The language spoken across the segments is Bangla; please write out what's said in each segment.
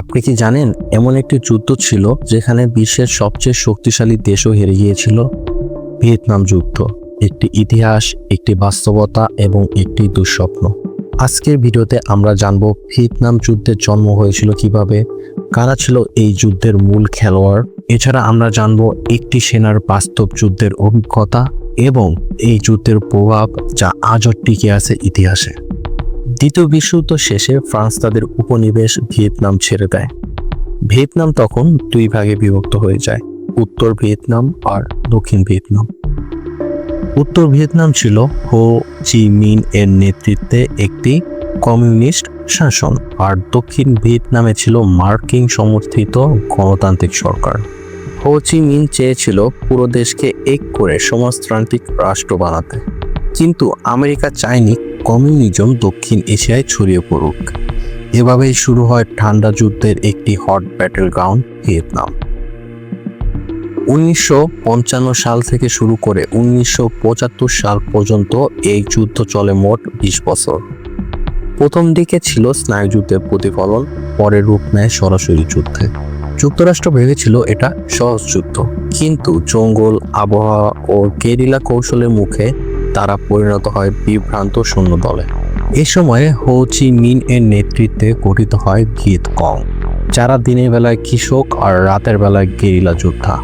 আপনি কি জানেন, এমন একটি যুদ্ধ ছিল যেখানে বিশ্বের সবচেয়ে শক্তিশালী দেশও হেরে গিয়েছিল? ভিয়েতনাম যুদ্ধ, একটি ইতিহাস, একটি বাস্তবতা এবং একটি দুঃস্বপ্ন। আজকের ভিডিওতে আমরা জানব ভিয়েতনাম যুদ্ধের জন্ম হয়েছিল কীভাবে, কারা ছিল এই যুদ্ধের মূল খেলোয়াড়। এছাড়া আমরা জানব একটি সেনার বাস্তব যুদ্ধের অভিজ্ঞতা এবং এই যুদ্ধের প্রভাব যা আজও টিকে আছে ইতিহাসে। দ্বিতীয় বিশ্বযুদ্ধ শেষে ফ্রান্স তাদের উপনিবেশ ভিয়েতনাম ছেড়ে দেয়। ভিয়েতনাম তখন দুই ভাগে বিভক্ত হয়ে যায়, উত্তর ভিয়েতনাম আর দক্ষিণ ভিয়েতনাম। উত্তর ভিয়েতনাম ছিল হো চি মিন এর নেতৃত্বে একটি কমিউনিস্ট শাসন, আর দক্ষিণ ভিয়েতনামে ছিল মার্কিন সমর্থিত গণতান্ত্রিক সরকার। হো চি মিন চেয়েছিল পুরো দেশকে এক করে সমাজতান্ত্রিক রাষ্ট্র বানাতে। কিন্তু আমেরিকা চায়নি কমিউনিজম দক্ষিণ এশিয়ায় ছড়িয়ে পড়ুক। এভাবেই শুরু হয় ঠান্ডা যুদ্ধের একটি হট ব্যাটেল গ্রাউন্ড ভিয়েতনাম। উনিশশো পঞ্চান্ন সাল থেকে শুরু করে উনিশশো পঁচাত্তর সাল পর্যন্ত এই যুদ্ধ চলে মোট বিশ বছর। প্রথম দিকে ছিল স্নায়ুযুদ্ধের প্রতিফলন, পরে রূপ নেয় সরাসরি যুদ্ধে। যুক্তরাষ্ট্র ভেবেছিল এটা সহজ যুদ্ধ, কিন্তু জঙ্গল, আবহাওয়া ও গেরিলা কৌশলের মুখে তারা পরিণত হয় বিভ্রান্ত সৈন্য দলে এ সময়ে হো চি মিন এর নেতৃত্বে গঠিত হয় ভিয়েত কং, যারা দিনের বেলায় কৃষক আর রাতের বেলায় গেরিলা যোদ্ধা।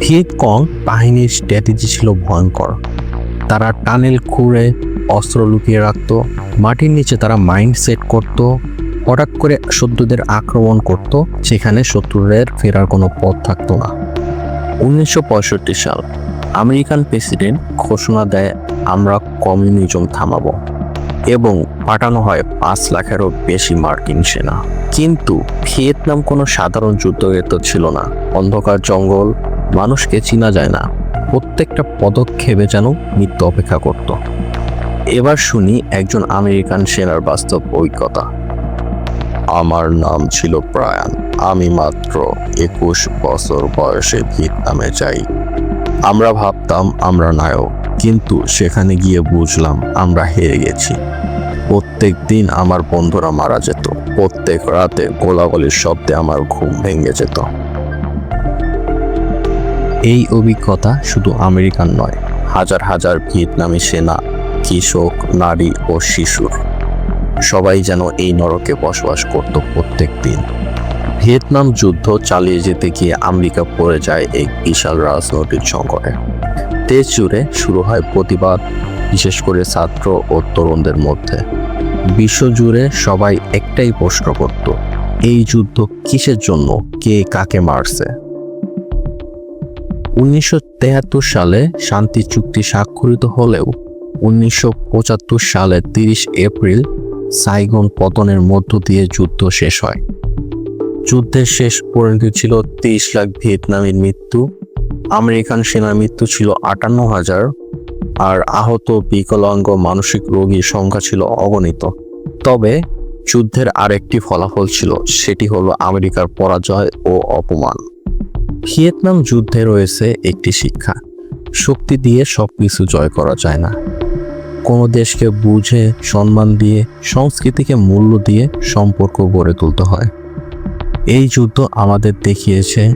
ভিয়েত কং বাহিনীর স্ট্র্যাটেজি ছিল ভয়ঙ্কর। তারা টানেল খুঁড়ে অস্ত্র লুকিয়ে রাখত, মাটির নিচে তারা মাইন্ড সেট করত, হঠাৎ করে শত্রুদের আক্রমণ করত, সেখানে শত্রুদের ফেরার কোনো পথ থাকতো না। উনিশশো পঁয়ষট্টি সাল আমেরিকান প্রেসিডেন্ট ঘোষণা দেয়, আমরা কমিউনিজম থামাবো এবং পাঠানো হয় পাঁচ লাখেরও বেশি মার্কিন সেনা। কিন্তু ভিয়েতনাম কোনো সাধারণ যুদ্ধক্ষেত্র ছিল না। অন্ধকার জঙ্গল, মানুষকে চিনা যায় না। প্রত্যেকটা পদক্ষেপে যেন মৃত্যু অপেক্ষা করত। এবার শুনি একজন আমেরিকান সেনার বাস্তব অভিজ্ঞতা। আমার নাম ছিল ব্রায়ান। আমি মাত্র একুশ বছর বয়সে ভিয়েতনামে যাই। আমরা ভাবতাম আমরা নায়ক, কিন্তু সেখানে গিয়ে বুঝলাম আমরা হেরে গেছি। প্রত্যেক দিন আমার বন্ধুরা মারা যেত। প্রত্যেক রাতে গোলাগুলির শব্দে আমার ঘুম ভেঙে যেত। এই অভিজ্ঞতা শুধু আমেরিকান নয়, হাজার হাজার ভিয়েতনামি সেনা, কৃষক, নারী ও শিশুর। সবাই যেন এই নরকে বসবাস করত প্রত্যেক দিন। ভিয়েতনাম যুদ্ধ চালিয়ে যেতে গিয়ে আমেরিকা পড়ে যায় এক বিশাল রাজনৈতিক সংকটে দেশ জুড়ে শুরু হয় প্রতিবাদ, বিশেষ করে ছাত্র ও তরুণদের মধ্যে। বিশ্বজুড়ে সবাই একটাই প্রশ্ন করত, এই যুদ্ধ কিসের জন্য, কে কাকে মারছে? উনিশশো সালে শান্তি চুক্তি স্বাক্ষরিত হলেও, উনিশশো সালের তিরিশ এপ্রিল সাইগন পতনের মধ্য দিয়ে যুদ্ধ শেষ হয়। যুদ্ধের শেষ পরিণতি ছিল তেইশ লাখ ভিয়েতনামের মৃত্যু। আমেরিকান সেনার মৃত্যু ছিল আটান্ন হাজার, আর আহত বিকলাঙ্গ মানসিক রোগীর সংখ্যা ছিল অগণিত। তবে যুদ্ধের আরেকটি ফলাফল ছিল, সেটি হলো আমেরিকার পরাজয় ও অপমান। ভিয়েতনাম যুদ্ধে রয়েছে একটি শিক্ষা, শক্তি দিয়ে সব কিছু জয় করা যায় না। কোনো দেশকে বুঝে, সম্মান দিয়ে, সংস্কৃতিকে মূল্য দিয়ে সম্পর্ক গড়ে তুলতে হয়। এই যুদ্ধ আমাদের দেখিয়েছে,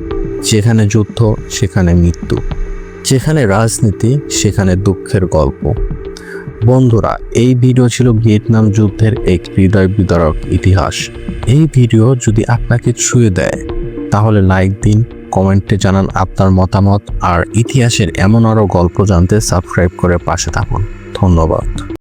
যেখানে যুদ্ধ, সেখানে মৃত্যু। যেখানে রাজনীতি, সেখানে দুঃখের গল্প। বন্ধুরা, এই ভিডিও ছিল ভিয়েতনাম যুদ্ধের এক হৃদয় বিদারক ইতিহাস। এই ভিডিও যদি আপনাকে ছুঁয়ে দেয়, তাহলে লাইক দিন, কমেন্টে জানান আপনার মতামত, আর ইতিহাসের এমন আরও গল্প জানতে সাবস্ক্রাইব করে পাশে থাকুন। ধন্যবাদ।